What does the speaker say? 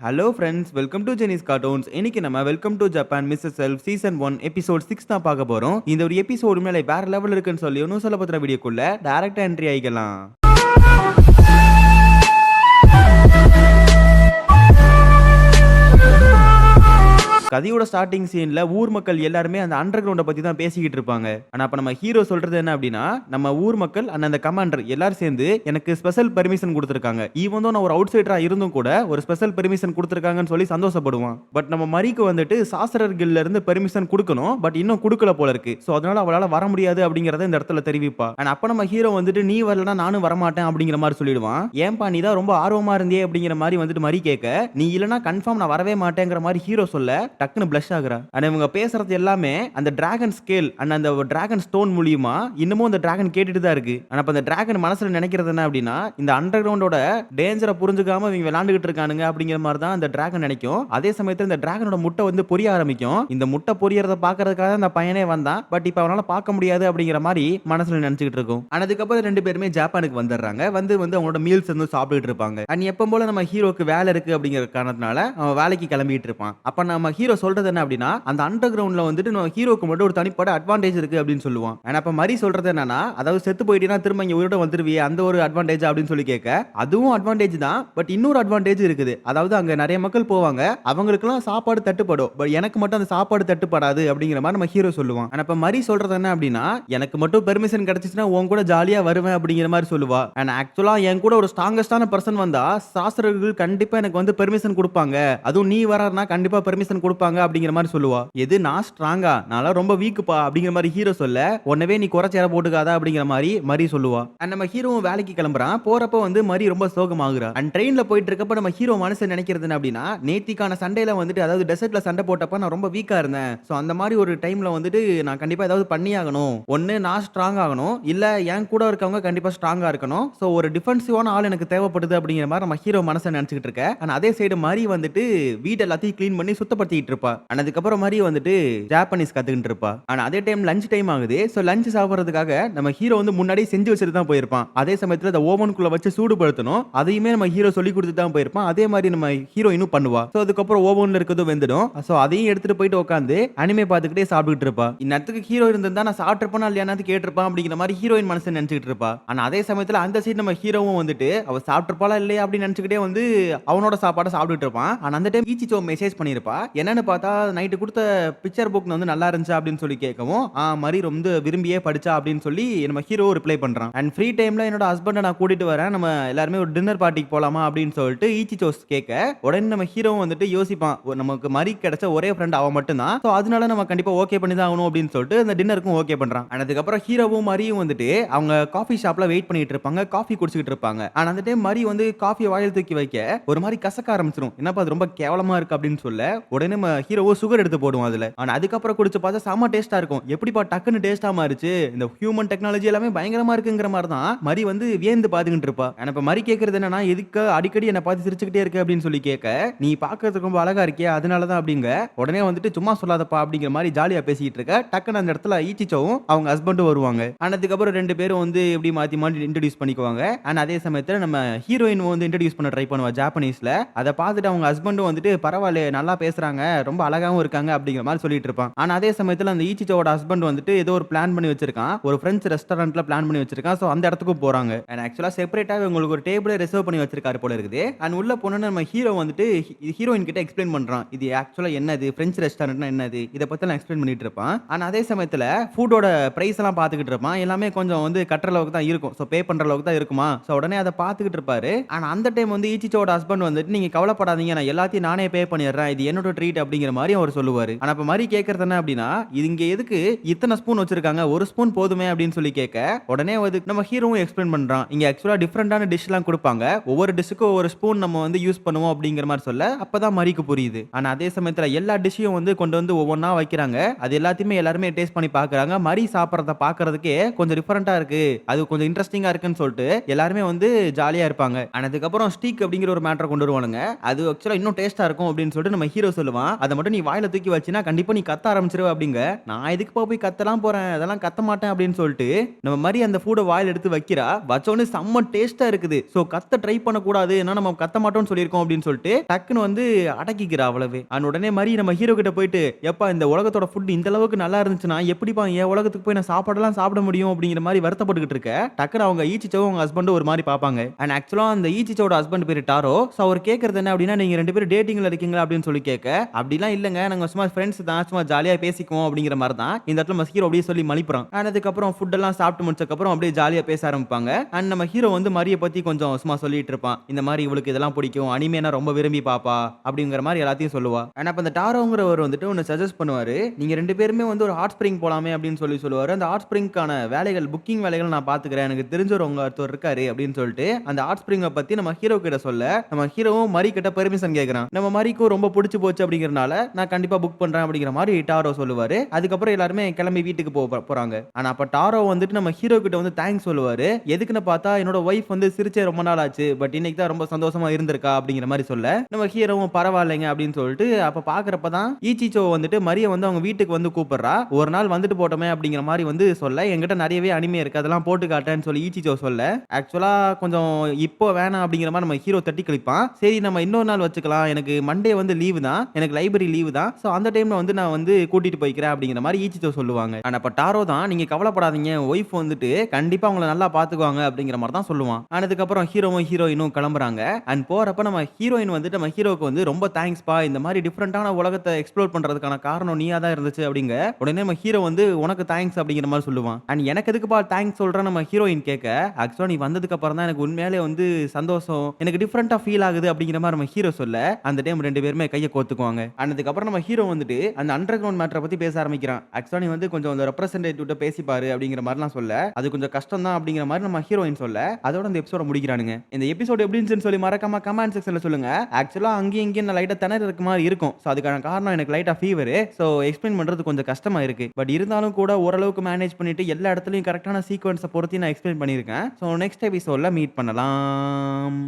Hello friends welcome to Jenneys cartoons இன்னைக்கு நம்ம welcome to Japan Ms Elf season one episode six தான் பார்க்க போறோம். இந்த ஒரு எபிசோடு மேலே வேற லெவல் இருக்குன்னு சொல்லி ஒன்றும் சொல்ல பத்திர வீடியோக்குள்ள டேரக்டா என்ட்ரி ஆகிக்கலாம் கதையோட ஸ்டார்டிங் சீன்ல ஊர் மக்கள் எல்லாருமே அந்த அண்டர் கிரவுண்டை பத்தி தான் பேசிக்கிட்டு இருப்பாங்க. ஆனா அப்ப நம்ம ஹீரோ சொல்றது என்ன அப்படின்னா நம்ம ஊர் மக்கள் அண்ட் அந்த கமாண்டர் எல்லாரும் சேர்ந்து எனக்கு ஸ்பெஷல் பெர்மிஷன் கொடுத்துருக்காங்க. ஈவன் நான் ஒரு அவுட் சைடரா இருந்தும் கூட ஒரு ஸ்பெஷல் பெர்மிஷன் கொடுத்துருக்காங்கன்னு சொல்லி சந்தோஷப்படுவான். பட் நம்ம மரிக்கு வந்துட்டு சாஸ்திரர்களில் இருந்து பெர்மிஷன் கொடுக்கணும் பட் இன்னும் கொடுக்கல போல இருக்கு. சோ அதனால அவளால வர முடியாது அப்படிங்கறத இந்த இடத்துல தெரிவிப்பா. அண்ட் அப்ப நம்ம ஹீரோ வந்துட்டு நீ வரலனா நானும் வரமாட்டேன் அப்படிங்கிற மாதிரி சொல்லிடுவான். ஏன்பா நீ தான் ரொம்ப ஆர்வமா இருந்தே அப்படிங்கிற மாதிரி வந்துட்டு மரி கேட்க நீ இல்லனா கன்ஃபார்ம் நான் வரவே மாட்டேங்கிற மாதிரி ஹீரோ சொல்ல டக்குன்னு பிளஷ் ஆகுறா. அண்ட் இவங்க பேசுறது எல்லாமே அந்த டிராகன் ஸ்கேல் அண்ட் அந்த டிராகன் ஸ்டோன் மூலியமா இன்னமும் அந்த டிராகன் கேட்டுட்டு தான் இருக்கு. ஆனா அப்ப அந்த டிராகன் மனசுல நினைக்கிறது என்ன அப்படின்னா இந்த அண்டர் கிரவுண்டோட டேஞ்சரை புரிஞ்சுக்காம இவங்க விளாண்டுகிட்டு இருக்கானுங்க அப்படிங்கிற மாதிரி தான் அந்த டிராகன் நினைக்கும். அதே சமயத்தில் இந்த டிராகனோட முட்டை வந்து பொரிய ஆரம்பிக்கும். இந்த முட்டை பொரியறத பாக்குறதுக்காக அந்த பையனே வந்தான். பட் இப்ப அவனால பார்க்க முடியாது அப்படிங்கிற மாதிரி மனசுல நினைச்சுக்கிட்டு இருக்கும். அதுக்கப்புறம் ரெண்டு பேருமே ஜப்பானுக்கு வந்துடுறாங்க. வந்து வந்து அவங்களோட மீல்ஸ் வந்து சாப்பிட்டுட்டு இருப்பாங்க. அண்ட் எப்போ போல நம்ம ஹீரோக்கு வேலை இருக்கு அப்படிங்கிற காரணத்தினால அவன் வேலைக்கு கிளம்பிட்டு இருப்பான். அப்ப நம்ம ஹீரோ சொல்றது என்ன அப்படின்னா அந்த அண்டர் கிரவுண்ட்ல வந்துட்டு நம்ம ஹீரோக்கு மட்டும் ஒரு தனிப்பட்ட அட்வான்டேஜ் இருக்கு அப்படின்னு சொல்லுவான். ஆனா அப்ப மரி சொல்றது என்னன்னா அதாவது செத்து போயிட்டீங்கன்னா திரும்ப இங்க உயிரோட வந்துருவியே அந்த ஒரு அட்வான்டேஜ் அப்படின்னு சொல்லி கேட்க அதுவும் அட்வான்டேஜ் தான் பட் இன்னொரு அட்வான்டேஜ் இருக்குது. அதாவது அங்க நிறைய மக்கள் போவாங்க அவங்களுக்குலாம் சாப்பாடு தட்டுப்படும் பட் எனக்கு மட்டும் அந்த சாப்பாடு தட்டுப்படாது அப்படிங்கிற மாதிரி நம்ம ஹீரோ சொல்லுவான். ஆனா இப்ப மரி சொல்றது என்ன அப்படின்னா எனக்கு மட்டும் பெர்மிஷன் கிடைச்சிச்சுன்னா உன் கூட ஜாலியா வருவேன் அப்படிங்கிற மாதிரி சொல்லுவா. அண்ட் ஆக்சுவலா என் கூட ஒரு ஸ்ட்ராங்கஸ்டான பர்சன் வந்தா சாஸ்திரர்கள் கண்டிப்பா எனக்கு வந்து பெர்மிஷன் கொடுப்பாங்க. அதுவும் நீ வரனா கண்டிப்பா பெர்மிஷன் கொடுப்பாங்க. அப்படிங்கிற மாதிரி சொல்லுவா. எது நான் ஸ்ட்ராங்கா நான் ரொம்ப வீக்குப்பா அப்படிங்கிற மாதிரி ஹீரோ சொல்ல உடனே நீ குறைச்சேர போட்டுக்காதா அப்படிங்கிற மாதிரி மரி சொல்லுவா. அண்ட் நம்ம ஹீரோவும் வேலைக்கு கிளம்புறான். போறப்ப வந்து மரி ரொம்ப சோகமாகுறா. அண்ட் ட்ரெயின்ல போயிட்டு இருக்கப்ப நம்ம ஹீரோ மனசு நினைக்கிறது அப்படின்னா நேத்திக்கான சண்டையில வந்துட்டு அதாவது டெசர்ட்ல சண்டை போட்டப்ப நான் ரொம்ப வீக்கா இருந்தேன். ஸோ அந்த மாதிரி ஒரு டைம்ல வந்துட்டு நான் கண்டிப்பா ஏதாவது பண்ணி ஆகணும் ஒன்னு நான் ஸ்ட்ராங் ஆகணும். இல்ல என் கூட இருக்கவங்க கண்டிப்பா ஸ்ட்ராங்கா இருக்கணும். ஸோ ஒரு டிஃபென்சிவான ஆள் எனக்கு தேவைப்படுது அப்படிங்கிற மாதிரி நம்ம ஹீரோ மனசை நினைச்சுக்கிட்டு இருக்க. ஆனா அதே சைடு மாதிரி வந்துட்டு வீடு எல்லாத்தையும் க்ளீன் பண்ணி சுத்தப்படுத்திட்டு இருப்பா ஆனா அதுக்கப்புறம் மாதிரி வந்துட்டு ஜாப்பனீஸ் கத்துக்கிட்டு இருப்பா ஆனா அதே டைம் லஞ்ச் டைம் ஆகுது. ஸோ லஞ்ச் சாப்பிட்றதுக்காக நம்ம ஹீரோ வந்து முன்னாடியே செஞ்சு வச்சுட்டு தான் போயிருப்பான். அதே சமயத்துல அந்த ஓவனுக்குள்ள வச்சு சூடுபடுத்தணும். அதையுமே நம்ம ஹீரோ சொல்லி கொடுத்து தான் போயிருப்பான். அதே மாதிரி நம்ம ஹீரோயினும் பண்ணுவா. ஸோ அதுக்கப்புறம் ஓவன்ல இருக்கிறதும் வெந்துடும். ஸோ அதையும் எடுத்துட்டு போயிட்டு உட்காந்து அனிமே பார்த்துக்கிட்டே சாப்பிட்டுட்டு இருப்பா இந்நேரத்துக்கு ஹீரோ இருந்தா நான் சாப்பிட்டுருப்பானா இல்லையானது கேட்டிருப்பான் அப்படிங்கிற மாதிரி ஹீரோயின் மனசு நினைச்சுக்கிட்டு இருப்பா ஆனா அதே சமயத்துல அந்த சைடு நம்ம ஹீரோவும் வந்துட்டு அவ சாப்பிட்டுருப்பாளா இல்லையா அப்படின்னு நினைச்சுக்கிட்டே வந்து அவனோட சாப்பாடை சாப்பிட்டுட்டு இருப்பான். ஆனா அந்த டைம் ஈச்சிச்சோ மெசேஜ் பண்ணியிருப்பா. என்னன்னு பார்த்தா நைட்டு கொடுத்த பிக்சர் புக் வந்து நல்லா இருந்துச்சு அப்படின்னு சொல்லி கேட்கவும் ஆ மாதிரி ரொம்ப விரும்பியே படிச்சா அப்படின்னு சொல்லி நம்ம ஹீரோ ரிப்ளை பண்றான். அண்ட் ஃப்ரீ டைம்ல என்னோட ஹஸ்பண்டை நான் கூட்டிட்டு வரேன். நம்ம எல்லாருமே ஒரு டின்னர் பார்ட்டிக்கு போலாமா அப்படின்னு சொல்லிட்டு ஈச்சிச்சோஸ் கேட்க உடனே நம்ம ஹீரோவும் வந்துட்டு யோசிப்பான். நமக்கு மரி கிடைச்ச ஒரே ஃப்ரெண்ட் அவன் மட்டும்தான். ஸோ அதனால நம்ம கண்டிப்பா ஓகே பண்ணி தான் ஆகணும் அப்படின்னு சொல்லிட்டு அந்த டின்னருக்கும் ஓகே பண்றான். அண்ட் அதுக்கப்புறம் ஹீரோவும் மரியும் வந்துட்டு அவங்க காஃபி ஷாப்ல வெயிட் பண்ணிட்டு இருப்பாங்க. காஃபி குடிச்சிட்டு இருப்பாங்க. ஆனா அந்த டைம் மரி வந்து காஃபி வாயில் தூக்கி வைக்க ஒரு மாதிரி கசக்க ஆரம்பிச்சிடும் என்னப்பா அது ரொம்ப கேவலமா இருக்கு அப்படின்னு சொல்ல உடனே நம்ம ஹீரோவோ சுகர் எடுத்து போடுவோம் அதில். ஆனால் அதுக்கப்புறம் குடிச்சு பார்த்தா செம்ம டேஸ்ட்டாக இருக்கும். எப்படிப்பா டக்குன்னு டேஸ்ட்டாக மாறிச்சு? இந்த ஹியூமன் டெக்னாலஜி எல்லாமே பயங்கரமா இருக்குங்கிற மாதிரி தான் மரி வந்து வியந்து பார்த்துக்கிட்டு இருப்பா. ஆனா இப்போ மரி கேட்கறது என்னன்னா எதுக்கு அடிக்கடி என்னை பார்த்து சிரிச்சுக்கிட்டே இருக்கு அப்படின்னு சொல்லி கேட்க நீ பார்க்கறதுக்கு ரொம்ப அழகா இருக்கியா அதனாலதான் அப்படிங்க. உடனே வந்துட்டு சும்மா சொல்லாதப்பா அப்படிங்கிற மாதிரி ஜாலியாக பேசிக்கிட்டு இருக்க. டக்குன்னு அந்த இடத்துல ஈச்சிச்சவும் அவங்க ஹஸ்பண்டும் வருவாங்க. ஆனதுக்கப்புறம் ரெண்டு பேரும் வந்து எப்படி மாற்றி மாற்றி இன்ட்ரடியூஸ் பண்ணிக்குவாங்க. அண்ட் அதே சமயத்தில் நம்ம ஹீரோயின் வந்து இன்ட்ரடியூஸ் பண்ண ட்ரை பண்ணுவா ஜாப்பனீஸில் அதை பார்த்துட்டு அவங்க ஹஸ்பண்டும் வந்துட்டு பரவாயில்ல நல்லா பேசுகிறாங்க ரொம்ப அழகாவும் இருக்காங்க அப்படிங்கிற மாதிரி சொல்லிட்டு இருப்பான். ஆனா அதே சமயத்துல அந்த ஈச்சிச்சோட ஹஸ்பண்ட் வந்துட்டு ஏதோ ஒரு பிளான் பண்ணி வச்சிருக்கான். ஒரு ஃப்ரெண்ட்ஸ் ரெஸ்டாரண்ட்ல பிளான் பண்ணி வச்சிருக்கான். ஸோ அந்த இடத்துக்கும் போறாங்க. அண்ட் ஆக்சுவலா செப்பரேட்டாக உங்களுக்கு ஒரு டேபிளை ரிசர்வ் பண்ணி வச்சிருக்காரு போல இருக்குது. அண்ட் உள்ள போனோன்னு நம்ம ஹீரோ வந்துட்டு ஹீரோயின் கிட்ட எக்ஸ்பிளைன் பண்றான். இது ஆக்சுவலா என்னது? ஃப்ரெஞ்ச் ரெஸ்டாரண்ட்னா என்னது? இதை பத்தி நான் எக்ஸ்பிளைன் பண்ணிட்டு இருப்பான். ஆனா அதே சமயத்துல ஃபுட்டோட பிரைஸ் எல்லாம் பார்த்துக்கிட்டு இருப்பான். எல்லாமே கொஞ்சம் வந்து கட்டுற அளவுக்கு தான் இருக்கும். ஸோ பே பண்ற அளவுக்கு தான் இருக்குமா? ஸோ உடனே அதை பார்த்துக்கிட்டு இருப்பாரு. ஆனா அந்த டைம் வந்து ஈச்சிச்சோட ஹஸ்பண்ட் வந்துட்டு நீங்க கவலைப்படாதீங்க. நான் எல்லாத்தையும் நானே பே பண்ணிடுறேன். இது என்னோட ட்ரீட் அப்படிங்கிற மாதிரி அவர் சொல்லுவாரு. ஆனா இப்ப மாதிரி கேட்கறது என்ன அப்படின்னா இது இங்க எதுக்கு இத்தனை ஸ்பூன் வச்சிருக்காங்க? ஒரு ஸ்பூன் போதுமே அப்படின்னு சொல்லி கேட்க உடனே அது நம்ம ஹீரோவும் எக்ஸ்பிளைன் பண்றான். இங்க ஆக்சுவலா டிஃப்ரெண்டான டிஷ் எல்லாம் கொடுப்பாங்க. ஒவ்வொரு டிஷ்ஷுக்கும் ஒவ்வொரு ஸ்பூன் நம்ம வந்து யூஸ் பண்ணுவோம் அப்படிங்கிற மாதிரி சொல்ல அப்பதான் மரிக்கு புரியுது. ஆனா அதே சமயத்துல எல்லா டிஷ்ஷையும் வந்து கொண்டு வந்து ஒவ்வொன்றா வைக்கிறாங்க. அது எல்லாத்தையுமே எல்லாருமே டேஸ்ட் பண்ணி பாக்குறாங்க. மரி சாப்பிட்றத பாக்குறதுக்கே கொஞ்சம் டிஃபரெண்டா இருக்கு. அது கொஞ்சம் இன்ட்ரெஸ்டிங்கா இருக்குன்னு சொல்லிட்டு எல்லாருமே வந்து ஜாலியா இருப்பாங்க. ஆனதுக்கப்புறம் ஸ்டீக் அப்படிங்கிற ஒரு மேட்டரை கொண்டு வருவானுங்க. அது ஆக்சுவலா இன்னும் டேஸ்டா இருக்கும் அப்படின்னு சொல்லிட்டு நம்ம ஹீரோ சொல்லுவான். சொல்லுவான் அதை மட்டும் நீ வாயில தூக்கி வச்சினா கண்டிப்பா நீ கத்த ஆரம்பிச்சிருவ அப்படிங்க. நான் இதுக்கு போய் கத்தலாம் போறேன்? அதெல்லாம் கத்த மாட்டேன் அப்படின்னு சொல்லிட்டு நம்ம மாதிரி அந்த ஃபுட்டை வாயில எடுத்து வைக்கிறா. வச்சோடனே செம்ம டேஸ்டா இருக்குது. ஸோ கத்த ட்ரை பண்ணக்கூடாது. ஏன்னா நம்ம கத்த மாட்டோம்னு சொல்லியிருக்கோம் அப்படின்னு சொல்லிட்டு டக்குன்னு வந்து அடக்கிக்கிறா அவ்வளவு. அண்ட் உடனே மாதிரி நம்ம ஹீரோ கிட்ட போயிட்டு எப்பா இந்த உலகத்தோட ஃபுட் இந்த அளவுக்கு நல்லா இருந்துச்சுன்னா எப்படிப்பா என் உலகத்துக்கு போய் நான் சாப்பாடெல்லாம் சாப்பிட முடியும்? அப்படிங்கிற மாதிரி வருத்தப்பட்டுக்கிட்டு இருக்க. டக்குன்னு அவங்க ஈச்சிச்சோ அவங்க ஹஸ்பண்ட் ஒரு மாதிரி பார்ப்பாங்க. அண்ட் ஆக்சுவலா அந்த ஈச்சிச்சோட ஹஸ்பண்ட் பேர் டாரோ. ஸோ அவர் கேட்கறது என்ன அப்படின்னா நீங்க ரெண்டு பேரும் டேட்டிங்ல இருக்கீங்களா? அப்படின்னு சொல்லி கேட்க அப்படிலாம் இல்லைங்க. நாங்க சும்மா ஃப்ரெண்ட்ஸ் தான். சும்மா ஜாலியா பேசிக்குவோம் அப்படிங்கிற மாதிரி தான் இந்த இடத்துல நம்ம ஹீரோ அப்படியே சொல்லி மலிப்புறோம். அண்ட் அதுக்கப்புறம் ஃபுட்டெல்லாம் சாப்பிட்டு முடிச்சக்கப்புறம் அப்படியே ஜாலியாக பேச ஆரம்பிப்பாங்க. அண்ட் நம்ம ஹீரோ வந்து மரியை பத்தி கொஞ்சம் சும்மா சொல்லிட்டு இருப்பான். இந்த மாதிரி இவளுக்கு இதெல்லாம் பிடிக்கும். அனிமேனா ரொம்ப விரும்பி பாப்பா அப்படிங்கிற மாதிரி எல்லாத்தையும் சொல்லுவா. அண்ட் அப்போ அந்த டாரோங்கிறவர் வந்துட்டு ஒன்று சஜஸ்ட் பண்ணுவார். நீங்க ரெண்டு பேருமே வந்து ஒரு ஹாட் ஸ்ப்ரிங் போகலாமே அப்படின்னு சொல்லி சொல்லுவார். அந்த ஹாட் ஸ்ப்ரிங்க்கான வேலைகள் புக்கிங் வேலைகள் நான் பார்த்துக்கிறேன் எனக்கு தெரிஞ்சவர் உங்க ஒருத்தர் இருக்காரு அப்படின்னு சொல்லிட்டு அந்த ஹாட் ஸ்ப்ரிங்கை பத்தி நம்ம ஹீரோ கிட்ட சொல்ல நம்ம ஹீரோவும் மரி கிட்ட பெர்மிஷன் கேட்கறான் நம்ம மரிக்கும் ரொம்ப பிடிச்சி போச்சு அப்படிங்கறனால நான் கண்டிப்பா புக் பண்றேன் அப்படிங்கிற மாதிரி டாரோ சொல்லுவாரு. அதுக்கப்புறம் எல்லாருமே கிளம்பி வீட்டுக்கு போக போறாங்க. ஆனா அப்ப டாரோ வந்துட்டு நம்ம ஹீரோ கிட்ட வந்து தேங்க்ஸ் சொல்லுவாரு. எதுக்குன்னு பார்த்தா என்னோட ஒய்ஃப் வந்து சிரிச்சே ரொம்ப நாள் ஆச்சு. பட் இன்னைக்கு தான் ரொம்ப சந்தோஷமா இருந்திருக்கா அப்படிங்கிற மாதிரி சொல்ல நம்ம ஹீரோவும் பரவாயில்லைங்க அப்படின்னு சொல்லிட்டு அப்ப பாக்குறப்ப தான் ஈச்சிச்சோ வந்துட்டு மரிய வந்து அவங்க வீட்டுக்கு வந்து கூப்பிடுறா. ஒரு நாள் வந்துட்டு போட்டோமே அப்படிங்கிற மாதிரி வந்து சொல்ல என்கிட்ட நிறையவே அனிமே இருக்கு. அதெல்லாம் போட்டு காட்டேன்னு சொல்லி ஈச்சிச்சோ சொல்ல. ஆக்சுவலா கொஞ்சம் இப்போ வேணாம் அப்படிங்கிற மாதிரி நம்ம ஹீரோ தட்டி கழிப்பான். சரி நம்ம இன்னொரு நாள் வச்சுக்கலாம். எனக்கு மண்டே வந்து லீவு தான். எனக்கு லைப்ரரி லீவு தான். ஸோ அந்த டைமில் வந்து நான் வந்து கூட்டிகிட்டு போய்க்கிறேன் அப்படிங்கிற மாதிரி ஈச்சித்தோ சொல்லுவாங்க. ஆனால் இப்போ டாரோ தான் நீங்கள் கவலைப்படாதீங்க ஒய்ஃப் வந்துட்டு கண்டிப்பாக அவங்கள நல்லா பார்த்துக்குவாங்க அப்படிங்கிற மாதிரி தான் சொல்லுவான். ஆனதுக்கப்புறம் ஹீரோவும் ஹீரோயினும் கிளம்புறாங்க. அண்ட் போகிறப்ப நம்ம ஹீரோயின் வந்துட்டு நம்ம ஹீரோக்கு வந்து ரொம்ப தேங்க்ஸ்ப்பா இந்த மாதிரி டிஃப்ரெண்ட்டான உலகத்தை எக்ஸ்ப்ளோர் பண்ணுறதுக்கான காரணம் நீயா தான் இருந்துச்சு அப்படிங்க உடனே நம்ம ஹீரோ வந்து உனக்கு தேங்க்ஸ் அப்படிங்கிற மாதிரி சொல்லுவான். அண்ட் எனக்கு எதுக்குப்பா தேங்க்ஸ் சொல்கிறேன் நம்ம ஹீரோயின் கேட்க ஆக்சுவலாக நீ வந்ததுக்கு அப்புறம் தான் எனக்கு உண்மையிலே வந்து சந்தோஷம் எனக்கு டிஃப்ரெண்ட்டாக ஃபீல் ஆகுது அப்படிங்கிற மாதிரி நம்ம ஹீரோ சொல்ல அந்த டைம் ரெண்டு பேருமே கையை கோத்துக்குவாங்க. அண்ட் அதுக்கப்புறம் நம்ம ஹீரோ வந்துட்டு அந்த அண்டர் கிரவுண்ட் மேட்டரை பத்தி பேச ஆரம்பிக்கிறான். ஆக்சுவலா நீ வந்து கொஞ்சம் அந்த ரெப்ரசன்டேட்டிவ் பேசிப்பாரு அப்படிங்கிற மாதிரிலாம் சொல்ல. அது கொஞ்சம் கஷ்டம் தான் அப்படிங்கிற மாதிரி நம்ம ஹீரோயின் சொல்ல. அதோட அந்த எபிசோட முடிக்கிறானுங்க. இந்த எபிசோட் எப்படி இருந்துச்சுன்னு சொல்லி மறக்காம கமெண்ட் செக்ஷன்ல சொல்லுங்க. ஆக்சுவலா அங்கேயும் இங்கேயும் நான் லைட்டா திணற இருக்க மாதிரி இருக்கும். ஸோ அதுக்கான காரணம் எனக்கு லைட்டா ஃபீவர் ஸோ எக்ஸ்பிளைன் பண்றது கொஞ்சம் கஷ்டமா இருக்கு. பட் இருந்தாலும் கூட ஓரளவுக்கு மேனேஜ் பண்ணிட்டு எல்லா இடத்துலையும் கரெக்டான சீக்வன்ஸை பொறுத்து நான் எக்ஸ்பிளைன் பண்ணியிருக்கேன். ஸோ நெக்ஸ்ட் எபிசோட்ல மீட் பண்ணலாம்.